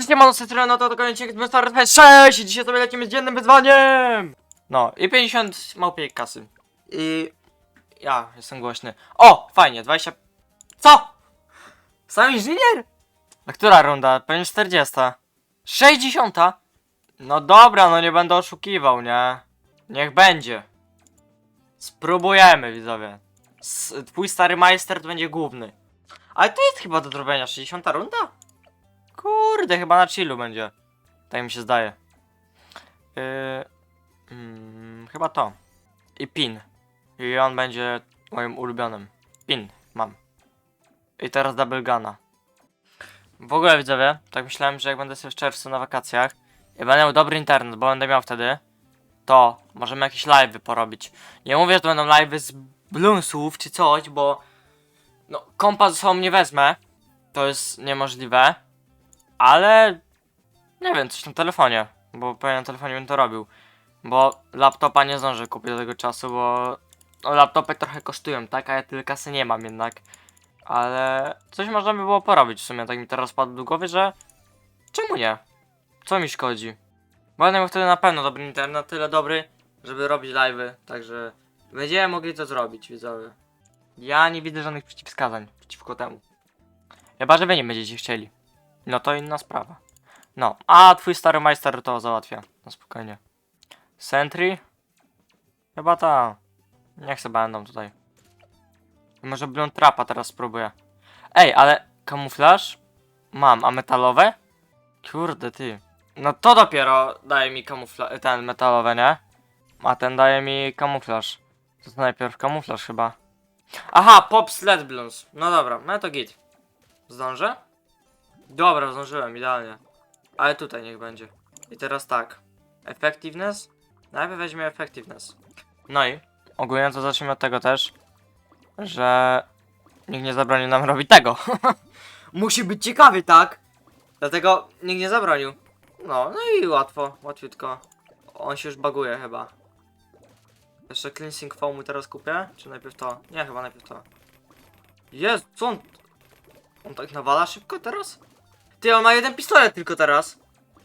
Wszystkie mam Cytryna, no to do końca Star 6 i dzisiaj sobie lecimy z dziennym wyzwaniem! No, i 50 małpiej kasy. I... Ja jestem głośny. O, fajnie, 20... Co? Sam inżynier? A która runda? Pewnie 40. 60? No dobra, no nie będę oszukiwał, nie? Niech będzie. Spróbujemy, widzowie. S twój stary majster to będzie główny. Ale to jest chyba do zrobienia 60 runda? Kurde, chyba na chillu będzie. Tak mi się zdaje. Yy, mm, chyba to. I pin. I on będzie moim ulubionym. Pin mam. I teraz double guna. W ogóle widzowie, tak myślałem, że jak będę sobie w czerwcu na wakacjach i będę miał dobry internet, bo będę miał wtedy, to możemy jakieś live'y porobić. Nie mówię, że to będą live'y z Bloomsów czy coś, bo no kompa ze sobą nie wezmę. To jest niemożliwe. Ale nie wiem, coś na telefonie, bo pewnie na telefonie bym to robił. Bo laptopa nie zdążę kupić do tego czasu, bo no, laptopy trochę kosztują, tak? A ja tyle kasy nie mam jednak. Ale coś można by było porobić w sumie, tak mi teraz padło do głowy, że czemu nie? Co mi szkodzi? Będę miał wtedy na pewno dobry internet, tyle dobry, żeby robić live'y, także będziemy mogli to zrobić, widzowie. Ja nie widzę żadnych przeciwwskazań przeciwko temu. Chyba, że wy nie będziecie chcieli. No to inna sprawa. No, a twój stary majster to załatwia. No spokojnie. Sentry? Chyba ta. Niech se będą tutaj. Może Bloom Trapa teraz spróbuję. Ej, ale kamuflaż? Mam, a metalowe? Kurde ty. No to dopiero daje mi kamuflaż, ten metalowe, nie? A ten daje mi kamuflaż. To, to najpierw kamuflaż chyba. Aha, pop sled blooms. No dobra, no to git. Zdążę? Dobra, zdążyłem, idealnie. Ale tutaj niech będzie. I teraz tak. Effectiveness? Najpierw weźmie effectiveness. No i ogólnie to zacznijmy od tego też, że nikt nie zabroni nam robić tego. Musi być ciekawy, tak? Dlatego nikt nie zabronił. No, no i łatwo, łatwiutko. On się już baguje chyba. Jeszcze cleansing foamu teraz kupię? Czy najpierw to? Nie, chyba najpierw to. Jest, co on... On tak nawala szybko teraz? Ty, on ma jeden pistolet tylko teraz.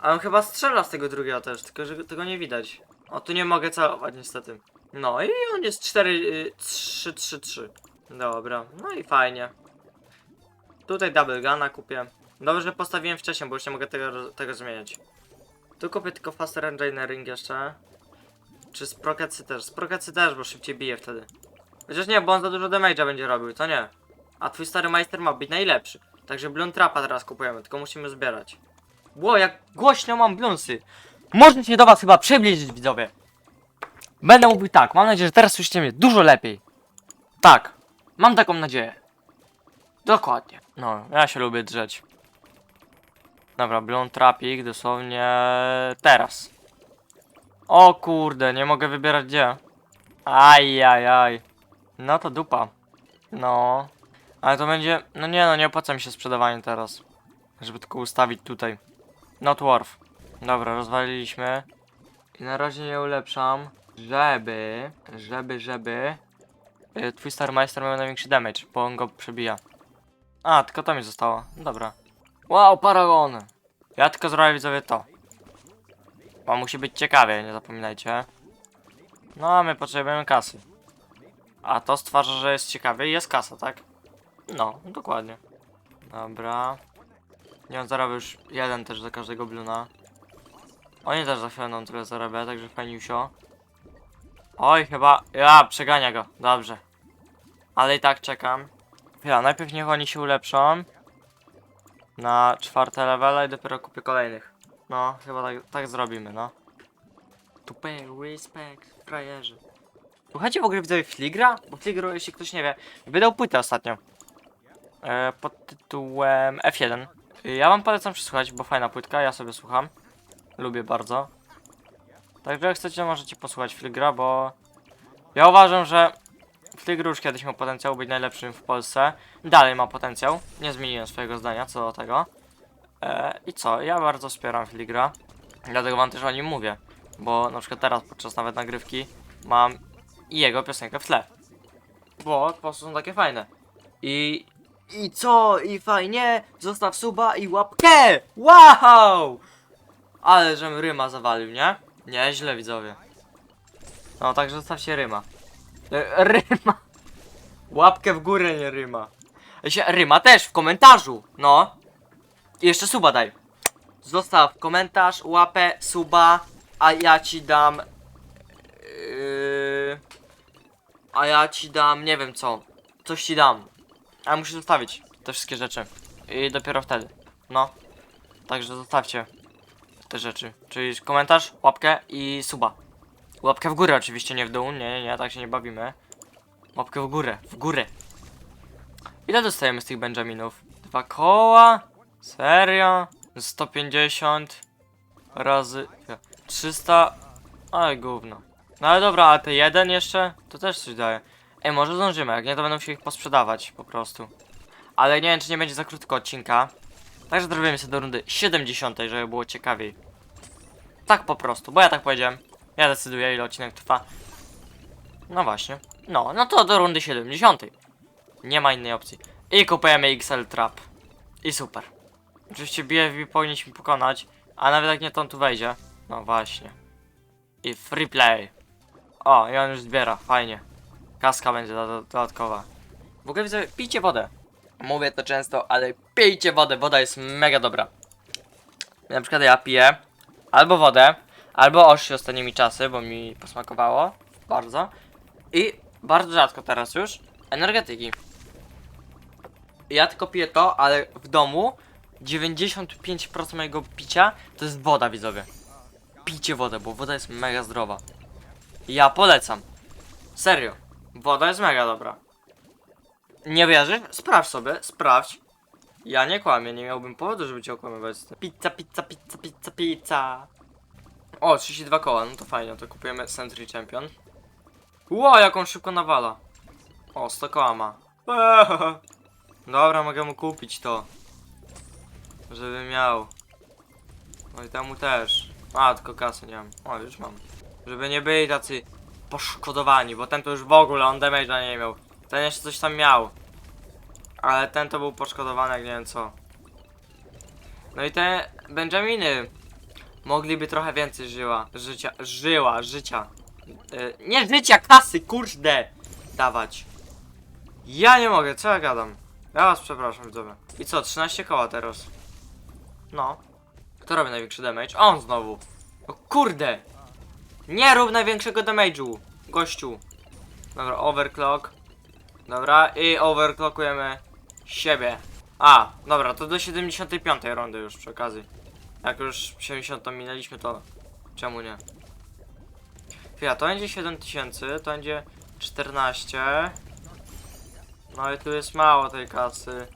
A on chyba strzela z tego drugiego też, tylko że tego nie widać. O, tu nie mogę celować niestety. No i on jest 4, y, 3, 3, 3. Dobra, no i fajnie. Tutaj double guna kupię. Dobrze, że postawiłem wcześniej, bo już nie mogę tego, tego zmieniać. Tu kupię tylko faster engineering jeszcze. Czy sprokecy też? Sprokecy też, bo szybciej bije wtedy. Chociaż nie, bo on za dużo damage'a będzie robił, to nie. A twój stary majster ma być najlepszy. Także Bloon Trapa teraz kupujemy, tylko musimy zbierać. Ło, jak głośno mam Bloonsy. Można się do was chyba przybliżyć, widzowie. Będę mówił tak, mam nadzieję, że teraz słyszycie mnie dużo lepiej. Tak, mam taką nadzieję. Dokładnie. No, ja się lubię drzeć. Dobra, Bloon Trapik dosłownie teraz. O kurde, nie mogę wybierać gdzie. Aj, aj, aj. No to dupa. No. Ale to będzie... No nie no, nie opłaca mi się sprzedawanie teraz. Żeby tylko ustawić tutaj. Not worth. Dobra, rozwaliliśmy. I na razie nie ulepszam. Żeby... Żeby, żeby... y, Twój stary majster miał największy damage, bo on go przebija. A, tylko to mi zostało. Dobra. Wow, paragon! Ja tylko zrobię widzowie to. Bo musi być ciekawie, nie zapominajcie. No, a my potrzebujemy kasy. A to stwarza, że jest ciekawie i jest kasa, tak? No, dokładnie. Dobra. Nie on zarabia już jeden też za każdego bluna. Oni też za chwilę nam tyle zarabia, także fajniusio. Oj, chyba... Ja, przegania go. Dobrze. Ale i tak czekam. Ja, najpierw niech oni się ulepszą. Na czwarte levele i dopiero kupię kolejnych. No, chyba tak, tak zrobimy, no. To pay respect, frajerzy. Słuchajcie w ogóle widzowie Fligra? Bo Fligro, jeśli ktoś nie wie, wydał płytę ostatnio. E, pod tytułem F1. Ja wam polecam przesłuchać, bo fajna płytka, ja sobie słucham. Lubię bardzo. Także jak chcecie, możecie posłuchać Fligra, bo... Ja uważam, że Fligro już kiedyś miał potencjał być najlepszym w Polsce. Dalej ma potencjał. Nie zmieniłem swojego zdania co do tego. E, I co? Ja bardzo wspieram Filigra. Dlatego wam też o nim mówię. Bo na przykład teraz podczas nawet nagrywki mam jego piosenkę w tle. Bo po prostu są takie fajne. I I co? I fajnie, zostaw suba i łapkę! Wow! Ale żem Ryma zawalił, nie? Nieźle widzowie. No, także zostawcie Ryma. E, Ryma! Łapkę w górę, nie Ryma. E, się- Ryma też w komentarzu, no. I jeszcze suba daj. Zostaw komentarz, łapę, suba, a ja ci dam... Yy, a ja ci dam, nie wiem co. Coś ci dam. A muszę zostawić te wszystkie rzeczy. I dopiero wtedy. No. Także zostawcie te rzeczy. Czyli komentarz, łapkę i suba. Łapkę w górę oczywiście, nie w dół. Nie, nie, nie, tak się nie bawimy. Łapkę w górę, w górę. Ile dostajemy z tych Benjaminów? Dwa koła? Serio? 150 razy 300. Oj, gówno. No ale dobra, a te jeden jeszcze? To też coś daje. Ej, może zdążymy, jak nie to będą się ich posprzedawać po prostu. Ale nie wiem, czy nie będzie za krótko odcinka. Także zrobimy sobie do rundy 70, żeby było ciekawiej. Tak po prostu, bo ja tak powiedziałem. Ja decyduję, ile odcinek trwa. No właśnie. No, no to do rundy 70. Nie ma innej opcji. I kupujemy XL Trap. I super. Oczywiście BFB powinniśmy pokonać, a nawet jak nie, to on tu wejdzie. No właśnie. I free play. O, i on już zbiera, fajnie. Kaska będzie doda- dodatkowa. W ogóle widzę, pijcie wodę. Mówię to często, ale pijcie wodę, woda jest mega dobra. Na przykład ja piję albo wodę, albo oszy ostatnimi czasy, bo mi posmakowało bardzo. I bardzo rzadko teraz już energetyki. Ja tylko piję to, ale w domu 95% mojego picia to jest woda, widzowie. Pijcie wodę, bo woda jest mega zdrowa. Ja polecam. Serio. Woda jest mega dobra. Nie wierzysz? Sprawdź sobie, sprawdź. Ja nie kłamię, nie miałbym powodu, żeby cię okłamywać. Pizza, pizza, pizza, pizza, pizza. O, 32 koła, no to fajnie, to kupujemy Century Champion. Ło, jak on szybko nawala. O, 100 koła ma. Dobra, mogę mu kupić to. Żeby miał. No i temu też. A, tylko kasy nie mam. O, już mam. Żeby nie byli tacy poszkodowani, bo ten to już w ogóle on damage'a nie miał. Ten jeszcze coś tam miał. Ale ten to był poszkodowany jak nie wiem co. No i te Benjaminy mogliby trochę więcej żyła, życia, żyła, życia. Yy, nie życia, kasy, kurde! Dawać. Ja nie mogę, co ja gadam? Ja was przepraszam, widzowie. I co, 13 koła teraz? No. Kto robi największy damage? On znowu. O kurde! Nie rób największego damage'u, gościu. Dobra, overclock. Dobra, i overclockujemy siebie. A, dobra, to do 75 rundy już przy okazji. Jak już 70 minęliśmy, to czemu nie? Chwila, to będzie 7000, to będzie 14. No i tu jest mało tej kasy.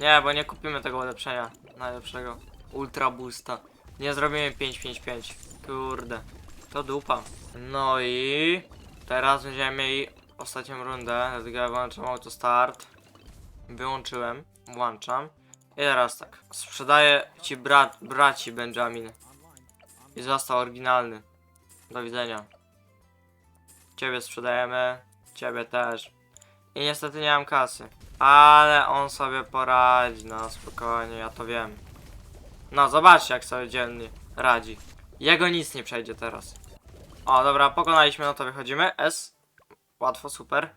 Nie, bo nie kupimy tego ulepszenia najlepszego. Ultra boosta. Nie zrobimy 555. Kurde. To dupa. No i teraz będziemy mieli ostatnią rundę. Dlatego ja włączam autostart. Wyłączyłem. Włączam. I teraz tak. Sprzedaję ci brat, braci Benjamin. I został oryginalny. Do widzenia. Ciebie sprzedajemy. Ciebie też. I niestety nie mam kasy. Ale on sobie poradzi, no spokojnie, ja to wiem. No zobaczcie jak sobie dzielnie radzi. Jego nic nie przejdzie teraz. O, dobra, pokonaliśmy, no to wychodzimy. S. Łatwo, super.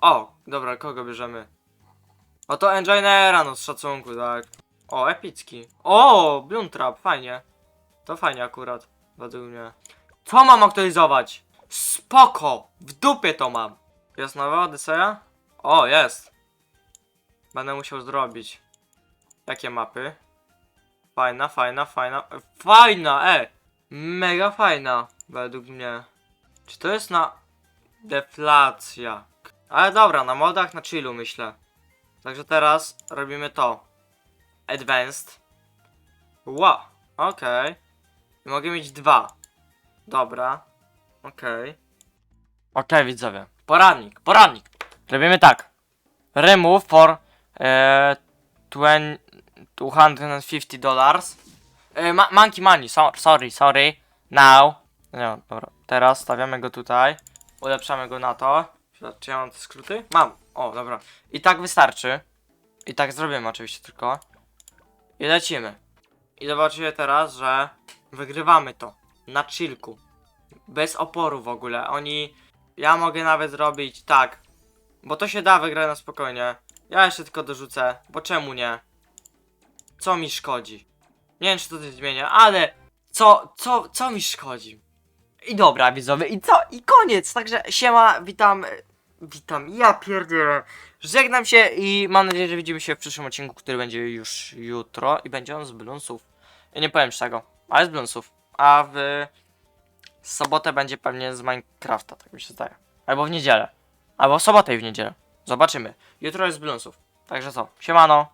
O, dobra, kogo bierzemy? O to Enjoynera, no z szacunku, tak. O, epicki. O, Bloom Trap, fajnie. To fajnie akurat, według mnie. Co mam aktualizować? Spoko! W dupie to mam. Jest nowa Odyseja? O, jest. Będę musiał zrobić. Jakie mapy? Fajna, fajna, fajna. Fajna, e! Mega fajna, według mnie. Czy to jest na deflacja? Ale dobra, na modach, na chillu myślę. Także teraz robimy to. Advanced. Ła, okej. I mogę mieć dwa. Dobra, okej. Okej, widzowie. Poradnik, poradnik. Robimy tak. Remove for e, 20, 250 dollars. E, ma, monkey money, so, sorry, sorry. Now. Nie, dobra. Teraz stawiamy go tutaj. Ulepszamy go na to. Czy ja mam te skróty? Mam. O, dobra. I tak wystarczy. I tak zrobimy oczywiście tylko. I lecimy. I zobaczycie teraz, że wygrywamy to. Na chillku. Bez oporu w ogóle. Oni... Ja mogę nawet zrobić tak. Bo to się da wygrać na spokojnie. Ja jeszcze tylko dorzucę. Bo czemu nie? Co mi szkodzi? Nie wiem, czy to coś zmienia, ale... Co, co, co mi szkodzi? I dobra, widzowie, i co? I koniec! Także siema, witam... Witam, ja pierdzielę. Żegnam się i mam nadzieję, że widzimy się w przyszłym odcinku, który będzie już jutro i będzie on z Bloonsów. Ja nie powiem czego, ale z Bloonsów. A w sobotę będzie pewnie z Minecrafta, tak mi się zdaje. Albo w niedzielę. Albo w sobotę i w niedzielę. Zobaczymy. Jutro jest z Bloonsów. Także co, siemano.